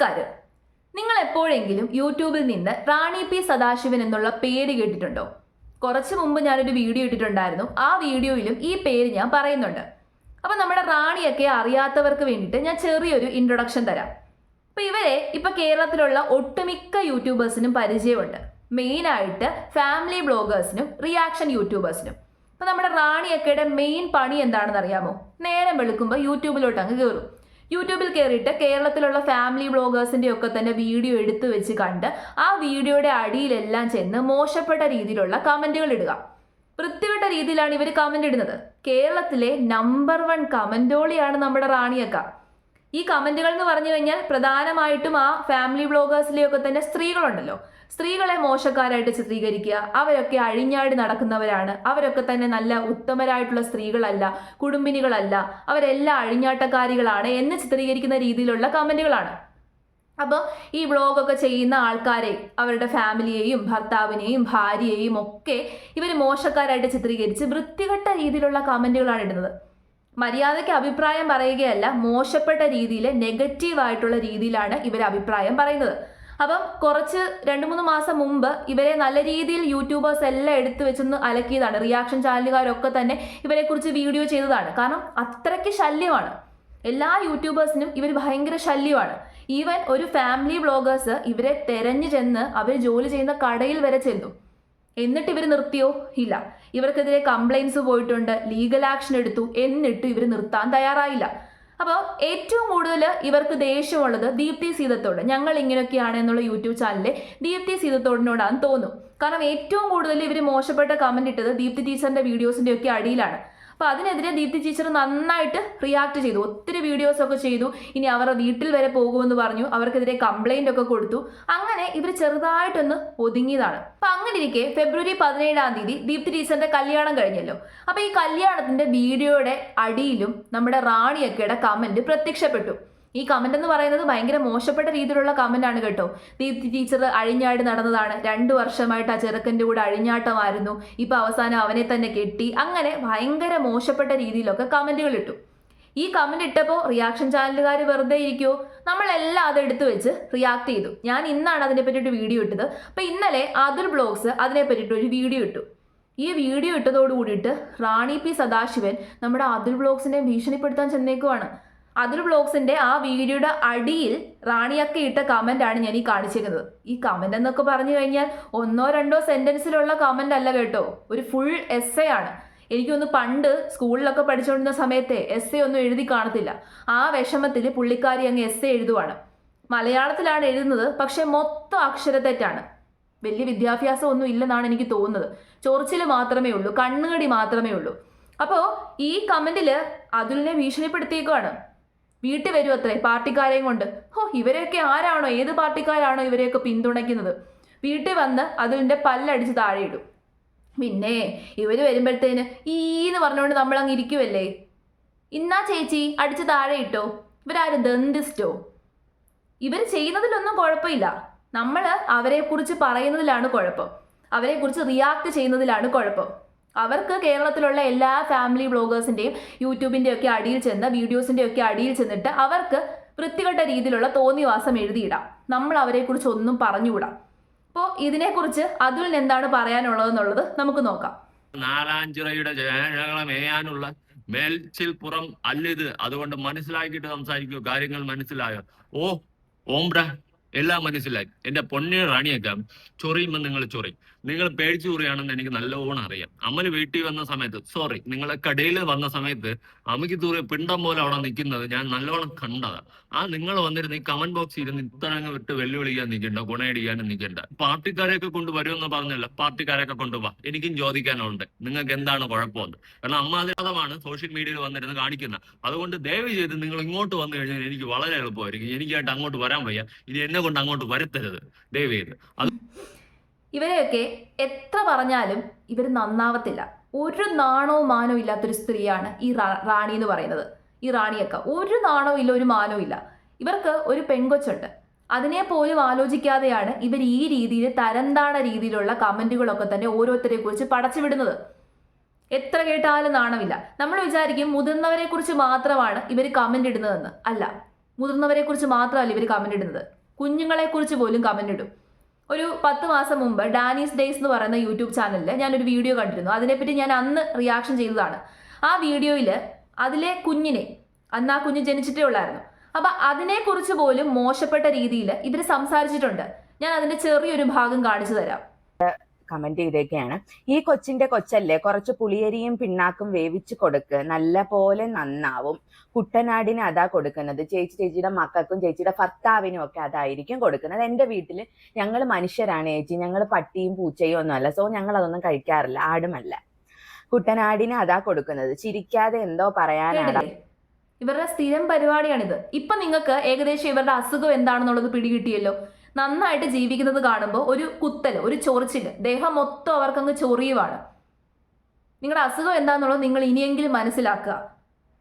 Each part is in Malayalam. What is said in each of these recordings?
നമസ്കാരം. നിങ്ങൾ എപ്പോഴെങ്കിലും യൂട്യൂബിൽ നിന്ന് റാണി പി സദാശിവൻ എന്നുള്ള പേര് കേട്ടിട്ടുണ്ടോ? കുറച്ച് മുമ്പ് ഞാനൊരു വീഡിയോ ഇട്ടിട്ടുണ്ടായിരുന്നു. ആ വീഡിയോയിലും ഈ പേര് ഞാൻ പറയുന്നുണ്ട്. അപ്പം നമ്മുടെ റാണിയൊക്കെ അറിയാത്തവർക്ക് വേണ്ടിയിട്ട് ഞാൻ ചെറിയൊരു ഇൻട്രൊഡക്ഷൻ തരാം. അപ്പോൾ ഇവരെ ഇപ്പം കേരളത്തിലുള്ള ഒട്ടുമിക്ക യൂട്യൂബേഴ്സിനും പരിചയമുണ്ട്. മെയിനായിട്ട് ഫാമിലി ബ്ലോഗേഴ്സിനും റിയാക്ഷൻ യൂട്യൂബേഴ്സിനും അപ്പോൾ നമ്മുടെ റാണിയൊക്കെയുടെ മെയിൻ പണി എന്താണെന്ന് അറിയാമോ? നേരം വെളുക്കുമ്പോൾ യൂട്യൂബിലോട്ട് അങ്ങ് കയറും യൂട്യൂബിൽ കയറിയിട്ട് കേരളത്തിലുള്ള ഫാമിലി ബ്ലോഗേഴ്സിന്റെ ഒക്കെ തന്നെ വീഡിയോ എടുത്തു വെച്ച് കണ്ട് ആ വീഡിയോയുടെ അടിയിലെല്ലാം ചെന്ന് മോശപ്പെട്ട രീതിയിലുള്ള കമന്റുകൾ ഇടുക. വൃത്തികെട്ട രീതിയിലാണ് ഇവർ കമന്റ് ഇടുന്നത്. കേരളത്തിലെ നമ്പർ വൺ കമന്റോളിയാണ് നമ്മുടെ റാണിയക്ക. ഈ കമന്റുകൾ എന്ന് പറഞ്ഞു കഴിഞ്ഞാൽ പ്രധാനമായിട്ടും ആ ഫാമിലി ബ്ലോഗേഴ്സിലെയൊക്കെ തന്നെ സ്ത്രീകളുണ്ടല്ലോ. സ്ത്രീകളെ മോശക്കാരായിട്ട് ചിത്രീകരിക്കുക അവരൊക്കെ അഴിഞ്ഞാടി നടക്കുന്നവരാണ്. അവരൊക്കെ തന്നെ നല്ല ഉത്തമരായിട്ടുള്ള സ്ത്രീകളല്ല കുടുംബിനികളല്ല. അവരെല്ലാം അഴിഞ്ഞാട്ടക്കാരികളാണ് എന്ന് ചിത്രീകരിക്കുന്ന രീതിയിലുള്ള കമന്റുകളാണ്. അപ്പോൾ ഈ വ്ളോഗൊക്കെ ചെയ്യുന്ന ആൾക്കാരെ അവരുടെ ഫാമിലിയെയും ഭർത്താവിനെയും ഭാര്യയെയും ഒക്കെ ഇവർ മോശക്കാരായിട്ട് ചിത്രീകരിച്ച് വൃത്തികെട്ട രീതിയിലുള്ള കമന്റുകളാണ് ഇടുന്നത്. മര്യാദയ്ക്ക് അഭിപ്രായം പറയുകയല്ല മോശപ്പെട്ട രീതിയിൽ നെഗറ്റീവായിട്ടുള്ള രീതിയിലാണ് ഇവർ അഭിപ്രായം പറയുന്നത്. അപ്പം കുറച്ച് രണ്ട് മൂന്ന് മാസം മുമ്പ് ഇവരെ നല്ല രീതിയിൽ യൂട്യൂബേഴ്സ് എല്ലാം എടുത്തു വെച്ചൊന്ന് അലക്കിയതാണ്. റിയാക്ഷൻ ചാനലുകാരൊക്കെ തന്നെ ഇവരെക്കുറിച്ച് വീഡിയോ ചെയ്തതാണ്. കാരണം അത്രയ്ക്ക് ശല്യമാണ്. എല്ലാ യൂട്യൂബേഴ്സിനും ഇവർ ഭയങ്കര ശല്യമാണ്. ഈവൻ ഒരു ഫാമിലി വ്ളോഗേഴ്സ് ഇവരെ തെരഞ്ഞു ചെന്ന് അവർ ജോലി ചെയ്യുന്ന കടയിൽ വരെ ചെന്നു എന്നിട്ട് ഇവർ നിർത്തിയോ? ഇല്ല. ഇവർക്കെതിരെ കംപ്ലൈൻസ് പോയിട്ടുണ്ട്. ലീഗൽ ആക്ഷൻ എടുത്തു. എന്നിട്ട് ഇവർ നിർത്താൻ തയ്യാറായില്ല. അപ്പോൾ ഏറ്റവും കൂടുതൽ ഇവർക്ക് ദേഷ്യമുള്ളത് ദീപ്തി സീതത്തോട്. ഞങ്ങൾ ഇങ്ങനെയൊക്കെയാണ് എന്നുള്ള യൂട്യൂബ് ചാനലിലെ ദീപ്തി സീതത്തോടിനോടാണെന്ന് തോന്നും. കാരണം ഏറ്റവും കൂടുതൽ ഇവർ മോശപ്പെട്ട കമന്റ് ഇട്ടത് ദീപ്തി ടീച്ചറിന്റെ വീഡിയോസിന്റെയൊക്കെ അടിയിലാണ്. അപ്പോൾ അതിനെതിരെ ദീപ്തി ടീച്ചർ നന്നായിട്ട് റിയാക്ട് ചെയ്തു. ഒത്തിരി വീഡിയോസ് ഒക്കെ ചെയ്തു. ഇനി അവരുടെ വീട്ടിൽ വരെ പോകുമെന്ന് പറഞ്ഞു. അവർക്കെതിരെ കംപ്ലൈന്റ് ഒക്കെ കൊടുത്തു. അങ്ങനെ ഇവർ ചെറുതായിട്ടൊന്ന് ഒതുങ്ങിയതാണ്. അപ്പൊ അങ്ങനെ ഇരിക്കെ ഫെബ്രുവരി പതിനേഴാം തീയതി ദീപ്തി ടീച്ചറിന്റെ കല്യാണം കഴിഞ്ഞല്ലോ. അപ്പൊ ഈ കല്യാണത്തിന്റെ വീഡിയോയുടെ അടിയിലും നമ്മുടെ റാണിയൊക്കെയുടെ കമന്റ് പ്രത്യക്ഷപ്പെട്ടു. ഈ കമന്റ് എന്ന് പറയുന്നത് ഭയങ്കര മോശപ്പെട്ട രീതിയിലുള്ള കമന്റ് ആണ് കേട്ടോ. ദീപ്തി ടീച്ചർ അഴിഞ്ഞാട് നടന്നതാണ്. രണ്ടു വർഷമായിട്ട് ആ ചെറുക്കന്റെ കൂടെ അഴിഞ്ഞാട്ടമായിരുന്നു. ഇപ്പൊ അവസാനം അവനെ തന്നെ കെട്ടി അങ്ങനെ ഭയങ്കര മോശപ്പെട്ട രീതിയിലൊക്കെ കമന്റുകൾ ഇട്ടു. ഈ കമന്റ് ഇട്ടപ്പോൾ റിയാക്ഷൻ ചാനലുകാർ വെറുതെ ഇരിക്കുമോ നമ്മളെല്ലാം അത് എടുത്തു വെച്ച് റിയാക്ട് ചെയ്തു. ഞാൻ ഇന്നാണ് അതിനെ പറ്റിയിട്ട് വീഡിയോ ഇട്ടത്. അപ്പൊ ഇന്നലെ അതുൽ ബ്ലോഗ്സ് അതിനെ പറ്റിയിട്ട് ഒരു വീഡിയോ ഇട്ടു. ഈ വീഡിയോ ഇട്ടതോട് കൂടിയിട്ട് റാണി പി സദാശിവൻ നമ്മുടെ അതുൽ ബ്ലോഗ്സിനെ ഭീഷണിപ്പെടുത്താൻ ചെന്നേക്കുവാണ്. അതുൽ ബ്ലോഗ്സിന്റെ ആ വീഡിയോയുടെ അടിയിൽ റാണിയൊക്കെ ഇട്ട കമന്റ് ആണ് ഞാൻ ഈ കാണിച്ചിരുന്നത് ഈ കമന്റ് എന്നൊക്കെ പറഞ്ഞു കഴിഞ്ഞാൽ ഒന്നോ രണ്ടോ സെന്റൻസിലുള്ള കമന്റ് അല്ല കേട്ടോ. ഒരു ഫുൾ എസ് എ ആണ്. എനിക്കൊന്ന് പണ്ട് സ്കൂളിലൊക്കെ പഠിച്ചുകൊണ്ടിരുന്ന സമയത്തെ എസ് എ ഒന്നും എഴുതി കാണത്തില്ല. ആ വിഷമത്തിൽ പുള്ളിക്കാരി അങ്ങ് എസ് എ എഴുതുവാണ്. മലയാളത്തിലാണ് എഴുതുന്നത് പക്ഷെ മൊത്തം അക്ഷരത്തെറ്റാണ്. വലിയ വിദ്യാഭ്യാസം ഒന്നും ഇല്ലെന്നാണ് എനിക്ക് തോന്നുന്നത്. ചൊറിച്ചിൽ മാത്രമേ ഉള്ളൂ കണ്ണുകടി മാത്രമേ ഉള്ളൂ. അപ്പോൾ ഈ കമന്റിൽ അതുലിനെ ഭീഷണിപ്പെടുത്തിയേക്കുവാണ്. വീട്ടിൽ വരും അത്രേ പാർട്ടിക്കാരെയും കൊണ്ട്. ഹോ ഇവരെയൊക്കെ ആരാണോ? ഏത് പാർട്ടിക്കാരാണോ ഇവരെയൊക്കെ പിന്തുണയ്ക്കുന്നത്? വീട്ടിൽ വന്ന് അതിന്റെ പല്ലടിച്ച് താഴെ ഇടും പിന്നെ ഇവർ വരുമ്പോഴത്തേന് ഈന്ന് പറഞ്ഞുകൊണ്ട് നമ്മൾ അങ്ങ് ഇരിക്കുമല്ലേ ഇന്നാ ചേച്ചി അടിച്ച് താഴെ ഇട്ടോ. ഇവരാരും? ദന്തിസ്റ്റോ. ഇവർ ചെയ്യുന്നതിലൊന്നും കുഴപ്പമില്ല. നമ്മൾ അവരെക്കുറിച്ച് പറയുന്നതിലാണ് കുഴപ്പം. അവരെക്കുറിച്ച് റിയാക്ട് ചെയ്യുന്നതിലാണ് കുഴപ്പം. അവർക്ക് കേരളത്തിലുള്ള എല്ലാ ഫാമിലി ബ്ലോഗേഴ്സിന്റെയും യൂട്യൂബിന്റെ ഒക്കെ അടിയിൽ ചെന്ന് വീഡിയോസിന്റെ ഒക്കെ അടിയിൽ ചെന്നിട്ട് അവർക്ക് വൃത്തികെട്ട രീതിയിലുള്ള തോന്നിവാസം എഴുതിയിടാം. നമ്മൾ അവരെക്കുറിച്ച് ഒന്നും പറഞ്ഞുകൂടാം. അപ്പോൾ ഇതിനെക്കുറിച്ച് അതിൽ എന്താണ് പറയാനുള്ളതെന്നുള്ളത് നമുക്ക് നോക്കാം. നാലാഞ്ചിറയുടെ മേയാനുള്ള മേൽച്ചിൽപ്പുറം അല്ലിത്. അതുകൊണ്ട് മനസ്സിലാക്കിയിട്ട് സംസാരിക്കൂ. കാര്യങ്ങൾ മനസ്സിലായോ? ഓ ഓംബ്ര എല്ലാം മനസ്സിലായി. എന്റെ പൊന്നിന് റാണിയൊക്കെ. ചൊറിയുമ്പോൾ നിങ്ങൾ ചൊറി. നിങ്ങൾ പേടിച്ചു കൂറിയാണെന്ന് എനിക്ക് നല്ലോണം അറിയാം. അമ്മൽ വീട്ടിൽ വന്ന സമയത്ത് സോറി നിങ്ങളെ കടയിൽ വന്ന സമയത്ത് അമ്മയ്ക്ക് തൂറിയ പിണ്ടം പോലെ അവിടെ നിൽക്കുന്നത് ഞാൻ നല്ലോണം കണ്ടതാ. ആ നിങ്ങൾ വന്നിരുന്ന് ഈ കമന്റ് ബോക്സിൽ ഇരുന്ന് ഇത്തരങ്ങ് വിട്ട് വെല്ലുവിളിക്കാൻ നിൽക്കണ്ട ഗുണയടിക്കാനും നിൽക്കണ്ട. പാർട്ടിക്കാരെയൊക്കെ കൊണ്ട് വരുമെന്ന് പറഞ്ഞല്ല പാർട്ടിക്കാരെയൊക്കെ കൊണ്ടുപോവാ എനിക്കും ചോദിക്കാനുണ്ട് നിങ്ങൾക്ക് എന്താണ് കുഴപ്പമെന്ന്. കാരണം അമ്മാതിരമാണ് സോഷ്യൽ മീഡിയയിൽ വന്നിരുന്ന് കാണിക്കുന്നത് അതുകൊണ്ട് ദയവ് ചെയ്ത് നിങ്ങൾ ഇങ്ങോട്ട് വന്നു കഴിഞ്ഞാൽ എനിക്ക് വളരെ എളുപ്പമായിരിക്കും. എനിക്കായിട്ട് അങ്ങോട്ട് വരാൻ വയ്യ. ഇനി എന്നെ കൊണ്ട് അങ്ങോട്ട് വരുത്തരുത്. ദയവ് ചെയ്ത്. അത് ഇവരെയൊക്കെ എത്ര പറഞ്ഞാലും ഇവർ നന്നാവത്തില്ല. ഒരു നാണവും മാനവും ഇല്ലാത്തൊരു സ്ത്രീയാണ് ഈ റാണി എന്ന് പറയുന്നത്. ഈ റാണിയൊക്കെ. ഒരു നാണവും ഇല്ല ഒരു മാനവും ഇല്ല. ഇവർക്ക് ഒരു പെങ്കൊച്ചുണ്ട് അതിനെ പോലും ആലോചിക്കാതെയാണ് ഇവർ ഈ രീതിയിൽ തരംതാണ രീതിയിലുള്ള കമന്റുകളൊക്കെ തന്നെ ഓരോരുത്തരെ കുറിച്ച് പടച്ചു വിടുന്നത്. എത്ര കേട്ടാലും നാണമില്ല. നമ്മൾ വിചാരിക്കും മുതിർന്നവരെ കുറിച്ച് മാത്രമാണ് ഇവർ കമന്റ് ഇടുന്നതെന്ന്. അല്ല മുതിർന്നവരെ കുറിച്ച് മാത്രമല്ല ഇവർ കമന്റ് ഇടുന്നത്. കുഞ്ഞുങ്ങളെക്കുറിച്ച് പോലും കമന്റ് ഇടും. ഒരു പത്ത് മാസം മുമ്പ് ഡാനീസ് ഡേയ്സ് എന്ന് പറയുന്ന യൂട്യൂബ് ചാനലിൽ ഞാനൊരു വീഡിയോ കണ്ടിരുന്നു. അതിനെപ്പറ്റി ഞാൻ അന്ന് റിയാക്ഷൻ ചെയ്തതാണ്. ആ വീഡിയോയിൽ അതിലെ കുഞ്ഞിനെ അന്ന് ആ കുഞ്ഞ് ജനിച്ചിട്ടേ ഉള്ളായിരുന്നു. അപ്പൊ അതിനെക്കുറിച്ച് പോലും മോശപ്പെട്ട രീതിയിൽ ഇവർ സംസാരിച്ചിട്ടുണ്ട്. ഞാൻ അതിന്റെ ചെറിയൊരു ഭാഗം കാണിച്ചു തരാം. കമന്റ് ചെയ്തേക്കാണ് ഈ കൊച്ചിന്റെ കൊച്ചല്ലേ കുറച്ച് പുളിയരിയും പിണ്ണാക്കും വേവിച്ച് കൊടുക്ക്. നല്ല പോലെ നന്നാവും. കുട്ടനാടിന് അതാ കൊടുക്കുന്നത്. ചേച്ചി ചേച്ചിയുടെ മക്കൾക്കും ചേച്ചിയുടെ ഭർത്താവിനും ഒക്കെ അതായിരിക്കും കൊടുക്കുന്നത്. എന്റെ വീട്ടിൽ ഞങ്ങൾ മനുഷ്യരാണ് ചേച്ചി. ഞങ്ങൾ പട്ടിയും പൂച്ചയും ഒന്നും അല്ല സോ ഞങ്ങൾ അതൊന്നും കഴിക്കാറില്ല. ആടുമല്ല. കുട്ടനാടിന് അതാ കൊടുക്കുന്നത്. ചിരിക്കാതെ എന്തോ പറയാനാണ്. ഇവരുടെ സ്ഥിരം പരിപാടിയാണിത്. ഇപ്പൊ നിങ്ങൾക്ക് ഏകദേശം ഇവരുടെ അസുഖം എന്താണെന്നുള്ളത് പിടികിട്ടിയല്ലോ. നന്നായിട്ട് ജീവിക്കുന്നത് കാണുമ്പോൾ ഒരു കുത്തൽ ഒരു ചൊറിച്ചിൽ. ദേഹം മൊത്തം അവർക്കങ്ങ് ചൊറിയുവാണ്. നിങ്ങളുടെ അസുഖം എന്താണെന്നുള്ളത് നിങ്ങൾ ഇനിയെങ്കിലും മനസ്സിലാക്കുക.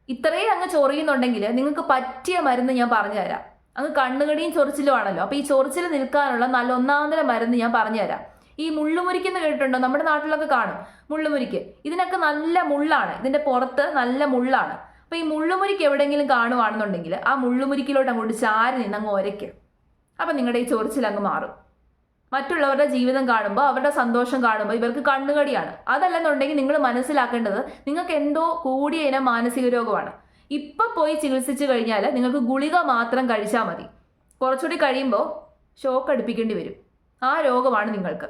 ഇത്രയും അങ്ങ് ചൊറിയുന്നുണ്ടെങ്കിൽ നിങ്ങൾക്ക് പറ്റിയ മരുന്ന് ഞാൻ പറഞ്ഞുതരാം. അങ്ങ് കണ്ണുകടിയും ചൊറിച്ചിലും ആണല്ലോ. അപ്പൊ ഈ ചൊറിച്ചിൽ നിൽക്കാനുള്ള നല്ല ഒന്നാന്തര മരുന്ന് ഞാൻ പറഞ്ഞുതരാം. ഈ മുള്ളുമുരിക്കെന്ന് കേട്ടിട്ടുണ്ടോ? നമ്മുടെ നാട്ടിലൊക്കെ കാണും മുള്ളുമുരിക്ക്. ഇതിനൊക്കെ നല്ല മുള്ളാണ്. ഇതിന്റെ പുറത്ത് നല്ല മുള്ളാണ്. അപ്പോൾ ഈ മുള്ളുമുരിക്ക് എവിടെയെങ്കിലും കാണുവാണെന്നുണ്ടെങ്കിൽ ആ മുള്ളുമുരിക്കിലോട്ട് അങ്ങോട്ട് ചാരി നിന്ന് അങ്ങ് ഒരയ്ക്ക്. അപ്പൊ നിങ്ങളുടെ ഈ ചൊറിച്ചിൽ അങ്ങ് മാറും. മറ്റുള്ളവരുടെ ജീവിതം കാണുമ്പോൾ അവരുടെ സന്തോഷം കാണുമ്പോൾ ഇവർക്ക് കണ്ണുകടിയാണ്. അതല്ലെന്നുണ്ടെങ്കിൽ നിങ്ങൾ മനസ്സിലാക്കേണ്ടത് നിങ്ങൾക്ക് എന്തോ കൂടിയ ഇനം മാനസിക രോഗമാണ്. ഇപ്പൊ പോയി ചികിത്സിച്ചു കഴിഞ്ഞാൽ നിങ്ങൾക്ക് ഗുളിക മാത്രം കഴിച്ചാൽ മതി. കുറച്ചുകൂടി കഴിയുമ്പോൾ ഷോക്ക് അടുപ്പിക്കേണ്ടി വരും. ആ രോഗമാണ് നിങ്ങൾക്ക്.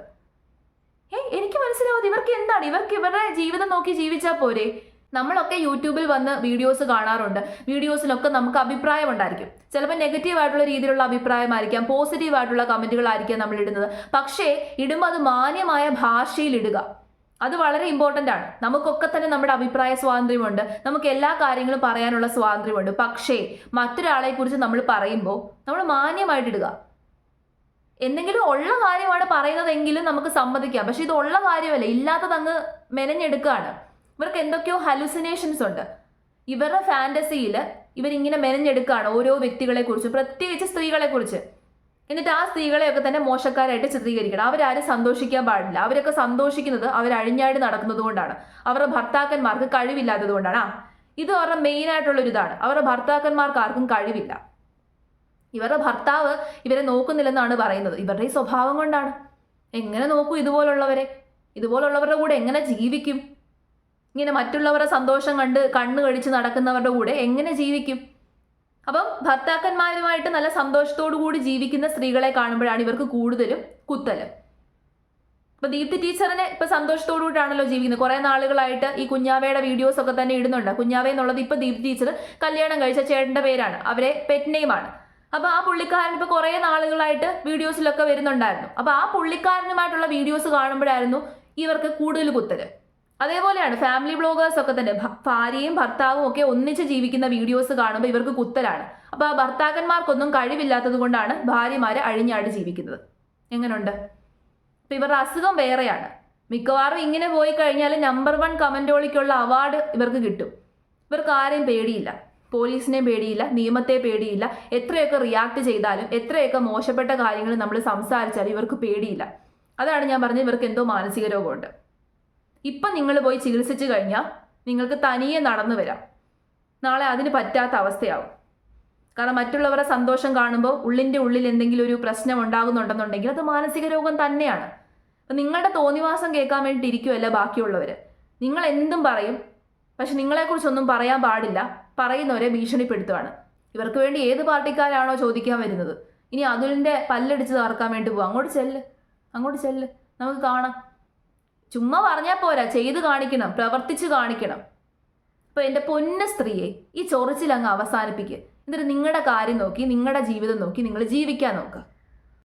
ഏ എനിക്ക് മനസ്സിലാവാതെ ഇവർക്ക് എന്താണ്? ഇവർക്ക് ഇവരുടെ ജീവിതം നോക്കി ജീവിച്ചാൽ പോരെ? നമ്മളൊക്കെ യൂട്യൂബിൽ വന്ന് വീഡിയോസ് കാണാറുണ്ട്. വീഡിയോസിലൊക്കെ നമുക്ക് അഭിപ്രായം ഉണ്ടായിരിക്കും. ചിലപ്പോൾ നെഗറ്റീവ് ആയിട്ടുള്ള രീതിയിലുള്ള അഭിപ്രായമായിരിക്കാം പോസിറ്റീവ് ആയിട്ടുള്ള കമന്റുകളായിരിക്കാം നമ്മൾ ഇടുന്നത്. പക്ഷേ ഇടുമ്പോൾ അത് മാന്യമായ ഭാഷയിൽ ഇടുക. അത് വളരെ ഇമ്പോർട്ടന്റ് ആണ്. നമുക്കൊക്കെ തന്നെ നമ്മുടെ അഭിപ്രായ സ്വാതന്ത്ര്യമുണ്ട്. നമുക്ക് എല്ലാ കാര്യങ്ങളും പറയാനുള്ള സ്വാതന്ത്ര്യമുണ്ട്. പക്ഷേ മറ്റൊരാളെ കുറിച്ച് നമ്മൾ പറയുമ്പോൾ നമ്മൾ മാന്യമായിട്ട് ഇടുക. എന്തെങ്കിലും ഉള്ള കാര്യമാണ് പറയുന്നതെങ്കിലും നമുക്ക് സമ്മതിക്കാം. പക്ഷെ ഇത് ഉള്ള കാര്യമല്ല. ഇല്ലാത്തത് അങ്ങ് മെനഞ്ഞെടുക്കുകയാണ്. ഇവർക്ക് എന്തൊക്കെയോ ഹലൂസിനേഷൻസ് ഉണ്ട്. ഇവരുടെ ഫാന്റസിയിൽ ഇവരിങ്ങനെ മെനഞ്ഞെടുക്കുകയാണ് ഓരോ വ്യക്തികളെ കുറിച്ച് പ്രത്യേകിച്ച് സ്ത്രീകളെ കുറിച്ച്. എന്നിട്ട് ആ സ്ത്രീകളെയൊക്കെ തന്നെ മോശക്കാരായിട്ട് ചിത്രീകരിക്കണം. അവരാരും സന്തോഷിക്കാൻ പാടില്ല. അവരൊക്കെ സന്തോഷിക്കുന്നത് അവർ അഴിഞ്ഞാടി നടക്കുന്നത് കൊണ്ടാണ്. അവരുടെ ഭർത്താക്കന്മാർക്ക് കഴിവില്ലാത്തത് കൊണ്ടാണ്. ഇത് അവരുടെ ഒരു ഇതാണ്. അവരുടെ ഭർത്താക്കന്മാർക്ക് ആർക്കും കഴിവില്ല. ഇവരുടെ ഭർത്താവ് ഇവരെ നോക്കുന്നില്ലെന്നാണ് പറയുന്നത്. ഇവരുടെ ഈ സ്വഭാവം കൊണ്ടാണ്. എങ്ങനെ നോക്കൂ ഇതുപോലുള്ളവരെ? ഇതുപോലുള്ളവരുടെ കൂടെ എങ്ങനെ ജീവിക്കും? ഇങ്ങനെ മറ്റുള്ളവരുടെ സന്തോഷം കണ്ട് കണ്ണു കഴിച്ച് നടക്കുന്നവരുടെ കൂടെ എങ്ങനെ ജീവിക്കും? അപ്പം ഭർത്താക്കന്മാരുമായിട്ട് നല്ല സന്തോഷത്തോടു കൂടി ജീവിക്കുന്ന സ്ത്രീകളെ കാണുമ്പോഴാണ് ഇവർക്ക് കൂടുതലും കുത്തൽ. ഇപ്പൊ ദീപ്തി ടീച്ചറിനെ ഇപ്പൊ സന്തോഷത്തോടു കൂടിയാണല്ലോ ജീവിക്കുന്നത്. കുറെ നാളുകളായിട്ട് ഈ കുഞ്ഞാവയുടെ വീഡിയോസ് ഒക്കെ തന്നെ ഇടുന്നുണ്ട്. കുഞ്ഞാവ എന്നുള്ളത് ഇപ്പൊ ദീപ്തി ടീച്ചർ കല്യാണം കഴിച്ച ചേട്ടന്റെ പേരാണ്. അവരെ പെറ്റ് നെയിമാണ് അപ്പൊ ആ പുള്ളിക്കാരൻ ഇപ്പൊ കുറെ നാളുകളായിട്ട് വീഡിയോസിലൊക്കെ വരുന്നുണ്ടായിരുന്നു. അപ്പൊ ആ പുള്ളിക്കാരനുമായിട്ടുള്ള വീഡിയോസ് കാണുമ്പോഴായിരുന്നു ഇവർക്ക് കൂടുതൽ കുത്തൽ. അതേപോലെയാണ് ഫാമിലി ബ്ലോഗേഴ്സ് ഒക്കെ തന്നെ. ഭാര്യയും ഭർത്താവും ഒക്കെ ഒന്നിച്ച് ജീവിക്കുന്ന വീഡിയോസ് കാണുമ്പോൾ ഇവർക്ക് കുത്തലാണ്. അപ്പൊ ആ ഭർത്താക്കന്മാർക്കൊന്നും കഴിവില്ലാത്തത് കൊണ്ടാണ് ഭാര്യമാര് അഴിഞ്ഞാടി ജീവിക്കുന്നത്. എങ്ങനെയുണ്ട് അപ്പൊ ഇവരുടെ അസുഖം വേറെയാണ്. മിക്കവാറും ഇങ്ങനെ പോയി കഴിഞ്ഞാൽ നമ്പർ വൺ കമന്റോളിക്കുള്ള അവാർഡ് ഇവർക്ക് കിട്ടും. ഇവർക്ക് ആരെയും പേടിയില്ല. പോലീസിനെ പേടിയില്ല നിയമത്തെ പേടിയില്ല. എത്രയൊക്കെ റിയാക്ട് ചെയ്താലും എത്രയൊക്കെ മോശപ്പെട്ട കാര്യങ്ങൾ നമ്മൾ സംസാരിച്ചാലും ഇവർക്ക് പേടിയില്ല. അതാണ് ഞാൻ പറഞ്ഞത് ഇവർക്ക് എന്തോ മാനസിക രോഗമുണ്ട്. ഇപ്പം നിങ്ങൾ പോയി ചികിത്സിച്ചു കഴിഞ്ഞാൽ നിങ്ങൾക്ക് തനിയെ നടന്നു വരാം. നാളെ അതിന് പറ്റാത്ത അവസ്ഥയാവും. കാരണം മറ്റുള്ളവരുടെ സന്തോഷം കാണുമ്പോൾ ഉള്ളിന്റെ ഉള്ളിൽ എന്തെങ്കിലും ഒരു പ്രശ്നം ഉണ്ടാകുന്നുണ്ടെന്നുണ്ടെങ്കിൽ അത് മാനസിക രോഗം തന്നെയാണ്. അപ്പം നിങ്ങളുടെ തോന്നിവാസം കേൾക്കാൻ വേണ്ടി ഇരിക്കുമല്ല ബാക്കിയുള്ളവർ നിങ്ങൾ എന്തും പറയും പക്ഷെ നിങ്ങളെക്കുറിച്ചൊന്നും പറയാൻ പാടില്ല. പറയുന്നവരെ ഭീഷണിപ്പെടുത്തുകയാണ് ഇവർക്ക് വേണ്ടി ഏത് പാർട്ടിക്കാരാണോ ചോദിക്കാൻ വരുന്നത്? ഇനി അതുലിന്റെ പല്ലടിച്ച് തകർക്കാൻ വേണ്ടി പോകും അങ്ങോട്ട് ചെല്ല് അങ്ങോട്ട് ചെല്ല്. നമുക്ക് കാണാം. ചുമ്മാ പറഞ്ഞാൽ പോരാ ചെയ്ത് കാണിക്കണം പ്രവർത്തിച്ച് കാണിക്കണം. ഇപ്പൊ എന്റെ പൊന്ന സ്ത്രീയെ ഈ ചൊറിച്ചിൽ അങ്ങ് അവസാനിപ്പിക്കുക എന്നിട്ട് നിങ്ങളുടെ കാര്യം നോക്കി നിങ്ങളുടെ ജീവിതം നോക്കി നിങ്ങൾ ജീവിക്കാൻ നോക്കുക